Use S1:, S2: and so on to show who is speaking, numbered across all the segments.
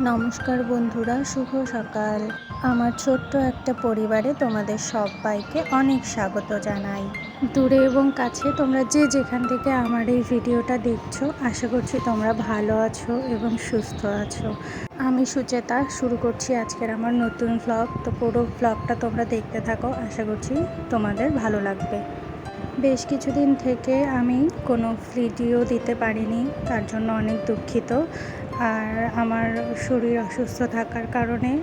S1: নমস্কার বন্ধুরা, শুভ সকাল। আমার ছোট্ট একটা পরিবারে তোমাদের সবাইকে অনেক স্বাগত জানাই। দূরে এবং কাছে তোমরা যে যেখান থেকে আমার এই ভিডিওটা দেখছ, আশা করছি তোমরা ভালো আছো এবং সুস্থ আছো। আমি সুচেতা, শুরু করছি আজকের আমার নতুন ভ্লগ তো পুরো ভ্লগটা তোমরা দেখতে থাকো, আশা করছি তোমাদের ভালো লাগবে। বেশ কিছুদিন থেকে আমি কোনো ভিডিও দিতে পারিনি, তার জন্য অনেক দুঃখিত। আর আমার শরীর অসুস্থ থাকার কারণে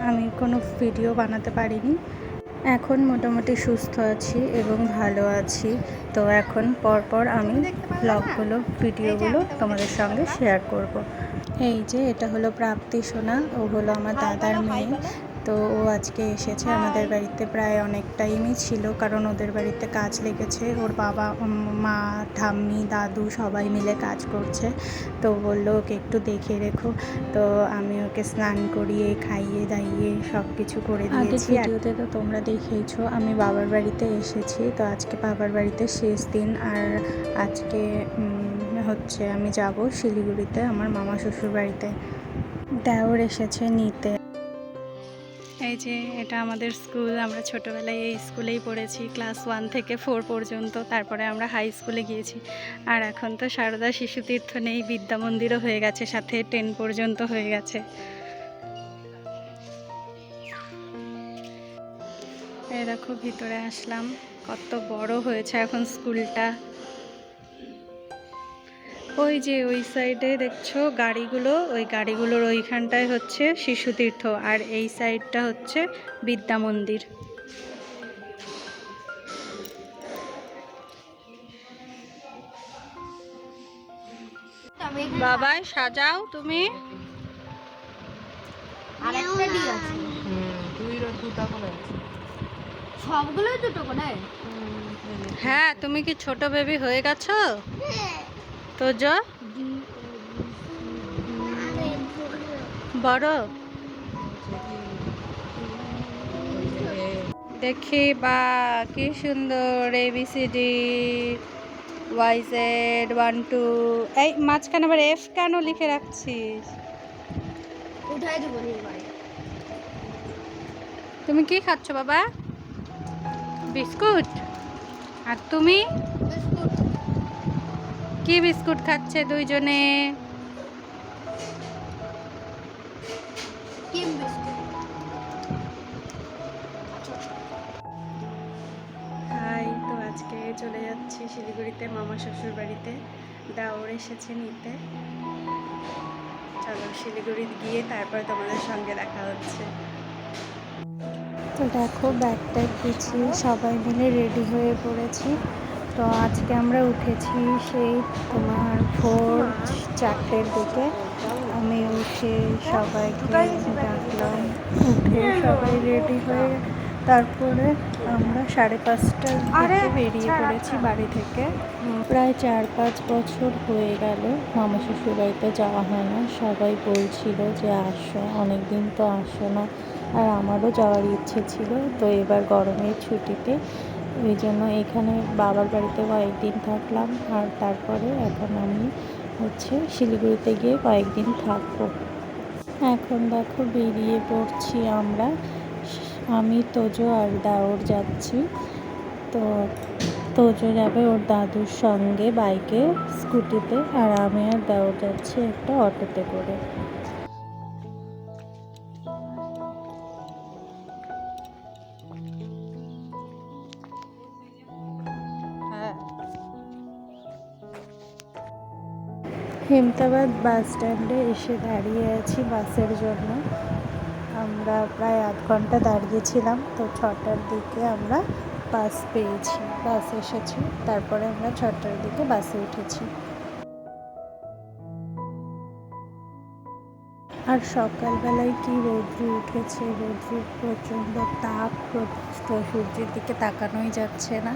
S1: আমি কোনো ভিডিও বানাতে পারিনি। এখন মোটামুটি সুস্থ আছি এবং ভালো আছি। তো এখন পরপর আমি ব্লগগুলো, ভিডিওগুলো তোমাদের সঙ্গে শেয়ার করব। এই যে, এটা হলো প্রাপ্তি সোনা। ও হলো আমার দাদার মেয়ে। তো ও আজকে এসেছে আমাদের বাড়িতে প্রায় অনেক টাইমই ছিল কারণ ওদের বাড়িতে কাজ লেগেছে। ওর বাবা মা ঠাম্মি দাদু সবাই মিলে কাজ করছে। তো বলল ওকে একটু দেখে রেখো। তো আমি ওকে স্নান করিয়ে খাইয়ে দাইয়ে সব কিছু করে দিয়েছি। ভিডিওতে তো তোমরা দেখেইছো আমি বাবার বাড়িতে এসেছি। তো আজকে বাবার বাড়িতে শেষ দিন। আর আজকে হচ্ছে আমি যাব শিলিগুড়িতে আমার মামা শ্বশুর বাড়িতে দেওর এসেছে নিতে। এই যে এটা আমাদের স্কুল, আমরা ছোটোবেলায় এই স্কুলেই পড়েছি, ক্লাস ওয়ান থেকে ফোর পর্যন্ত, তারপরে আমরা হাই স্কুলে গিয়েছি। আর এখন তো সারদা শিশু তীর্থ নেই, বিদ্যা মন্দিরও হয়ে গেছে, সাথে টেন পর্যন্ত হয়ে গেছে। এই দেখো, ভিতরে আসলাম, কত বড় হয়েছে এখন স্কুলটা। ওই যে ওই সাইডে দেখছ গাড়িগুলো ওই গাড়িগুলোর ওইখানটায় হচ্ছে শিশু তীর্থ আর এই সাইডটা হচ্ছে বিদ্যা মন্দির। বাবাই সাজাও তুমি।
S2: আরেকটা ডি আছে। সবগুলোই দুটো করে
S1: হ্যাঁ তুমি কি ছোট বেবি হয়ে গেছো? তো জ বড়। দেখি বা কি সুন্দর ABCD Y Z one two এই মাঝখানে আবার এফ কেন লিখে রাখছিস? তুমি কি খাচ্ছ বাবা? বিস্কুট। আর তুমি?
S2: বিস্কুট।
S1: কি বিস্কুট খাচ্ছে দুইজনে? হাই তো আজকে চলে যাচ্ছি শিলিগুড়িতে মামা শ্বশুর বাড়িতে। দাওর এসেছে নিতে। চলো শিলিগুড়ি গিয়ে তারপর তোমাদের সঙ্গে দেখা হচ্ছে। তো দেখো ব্যাগ ট্যাগ গুছিয়ে সবাই মিলে রেডি হয়ে পড়েছি। তো আজকে আমরা উঠেছি সেই তোমার ভোর চারটের দিকে। আমি উঠে সবাইকে ডাকলাম উঠে সবাই রেডি হয়ে তারপরে আমরা সাড়ে পাঁচটার দিকে বেরিয়ে পড়েছি বাড়ি থেকে। প্রায় চার পাঁচ বছর হয়ে গেল মামা শ্বশুর বাড়িতে যাওয়া হয় না। সবাই বলছিল যে আসো অনেক দিন তো আসো না। আর আমারও যাওয়ার ইচ্ছে ছিল তো এবার গরমের ছুটিতে ওই জন্য এখানে বাবার বাড়িতে কয়েকদিন থাকলাম আর তারপরে এখন আমি হচ্ছে শিলিগুড়িতে গিয়ে কয়েকদিন থাকব। এখন দেখো বেরিয়ে পড়ছি আমরা। আমি, তোজো আর দাওর যাচ্ছি। তো তোজো যাবে ওর দাদুর সঙ্গে বাইকে, স্কুটিতে। আর আমি আর দাওর যাচ্ছি একটা অটোতে করে। হেমতাবাদ বাস স্ট্যান্ডে এসে দাঁড়িয়ে আছি বাসের জন্য। আমরা প্রায় আধ ঘণ্টা দাঁড়িয়েছিলাম, তো ছটার দিকে আমরা বাস পেয়েছি, বাস এসেছি। তারপরে আমরা ছটার দিকে বাসে উঠেছি। আর সকালবেলায় কি রৌদ্র উঠেছে? রৌদ্র প্রচণ্ড তাপ সূর্যের দিকে তাকানোই যাচ্ছে না।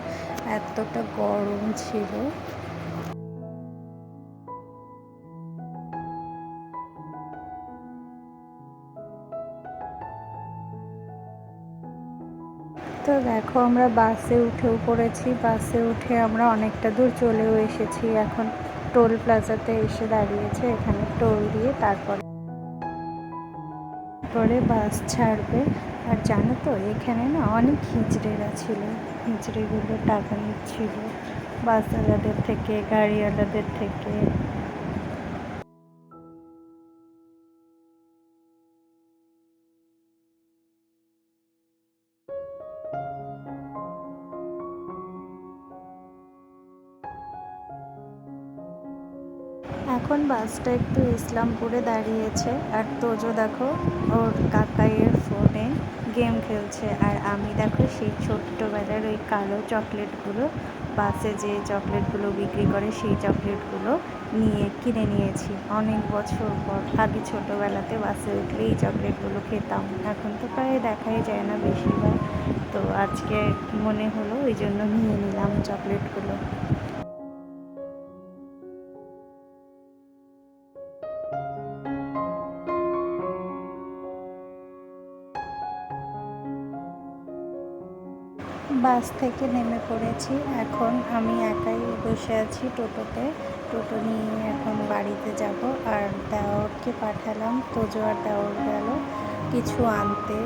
S1: এতটা গরম ছিল। তো দেখো আমরা বাসে উঠেও পড়েছি। বাসে উঠে আমরা অনেকটা দূর চলেও এসেছি। এখন টোল প্লাজাতে এসে দাঁড়িয়েছে। এখানে টোল দিয়ে তারপরে করে বাস ছাড়বে। আর জানো তো, এখানে না অনেক হিজড়েরা ছিল। হিজড়েগুলো টাকা নিচ্ছিল। বাসওয়ালাদের থেকে, গাড়িওয়ালাদের থেকে। এখন বাসটা একটু ইসলামপুরে দাঁড়িয়েছে। আর তোজো দেখো, ওর কাকাইয়ের ফোনে গেম খেলছে। আর আমি দেখো সেই ছোট্টবেলার ওই কালো চকলেটগুলো বাসে যে চকলেটগুলো বিক্রি করে, সেই চকলেটগুলো নিয়ে কিনে নিয়েছি। অনেক বছর পর আগে ছোটোবেলাতে বাসে উঠলে এই চকলেটগুলো খেতাম। এখন তো প্রায় দেখাই যায় না বেশিরভাগ। তো আজকে মনে হলো ওই জন্য নিয়ে নিলাম চকলেটগুলো বাস থেকে নেমে পড়েছি। এখন আমি একাই বসে আছি টোটোতে। টোটো নিয়ে এখন বাড়িতে যাব। আর দেওরকে পাঠালাম। তোজো আর দেওর গেল। কিছু আনতে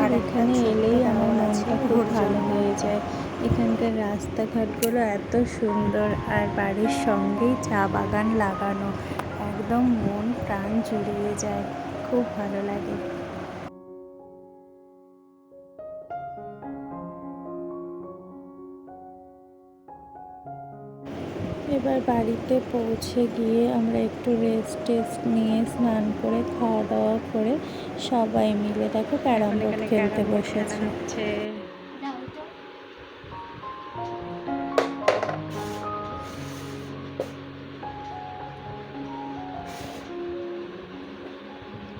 S1: আর এখানে এলেই আমার মনটা খুব ভালো হয়ে যায়। এখানকার রাস্তাঘাটগুলো এত সুন্দর। আর বাড়ির সঙ্গেই চা বাগান লাগানো। একদম মন প্রাণ জুড়িয়ে যায়। খুব ভালো লাগে। এবার বাড়িতে পৌঁছে গিয়ে আমরা একটু রেস্ট টেস্ট নিয়ে স্নান করে খাওয়া দাওয়া করে সবাই মিলে দেখো ক্যারাম বোর্ড খেলতে বসেছে।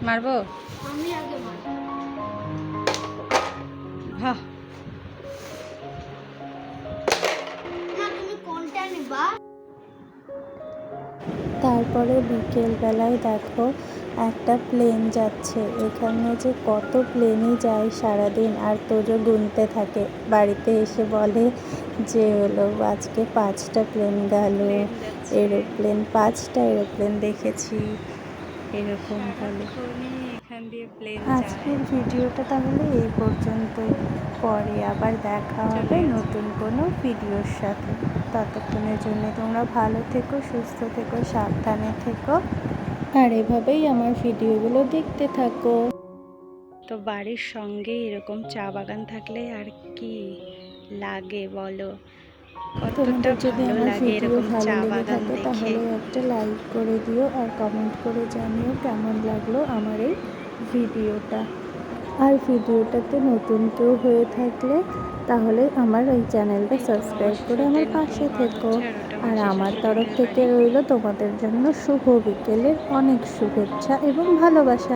S1: মারবো?
S2: আমি আগে মার
S1: বাহ। তারপরে বিকেলবেলায় দেখো একটা প্লেন যাচ্ছে। এখানে যে কত প্লেনই যায় সারাদিন। আর তোজো গুনতে থাকে। বাড়িতে এসে বলে যে, হলো, আজকে পাঁচটা প্লেন গেল। এরোপ্লেন, পাঁচটা এরোপ্লেন দেখেছি। এরকম বলে। আজকের ভিডিওটা তাহলে এই পর্যন্তই। পরে আবার দেখা হবে নতুন কোনো ভিডিওর সাথে। ততক্ষণের জন্য তোমরা ভালো থেকো সুস্থ থেকো সাবধানে থেকো। আর এভাবেই আমার ভিডিওগুলো দেখতে থাকো। তো বাড়ির সঙ্গে এরকম চা বাগান থাকলে আর কি লাগে বলো? তোমাদের যদি আমার ভিডিও ভালো লেগে থাকে তাহলে একটা লাইক করে দিও আর কমেন্ট করে জানিও কেমন লাগল আমার এই ভিডিওটা। আর ভিডিওটাতে নতুন কেউ হয়ে থাকলে তাহলে আমার ওই চ্যানেলটা সাবস্ক্রাইব করে আমার পাশে থেকো। আর আমার তরফ থেকে রইল তোমাদের জন্য শুভ বিকেলের অনেক শুভেচ্ছা এবং ভালোবাসা।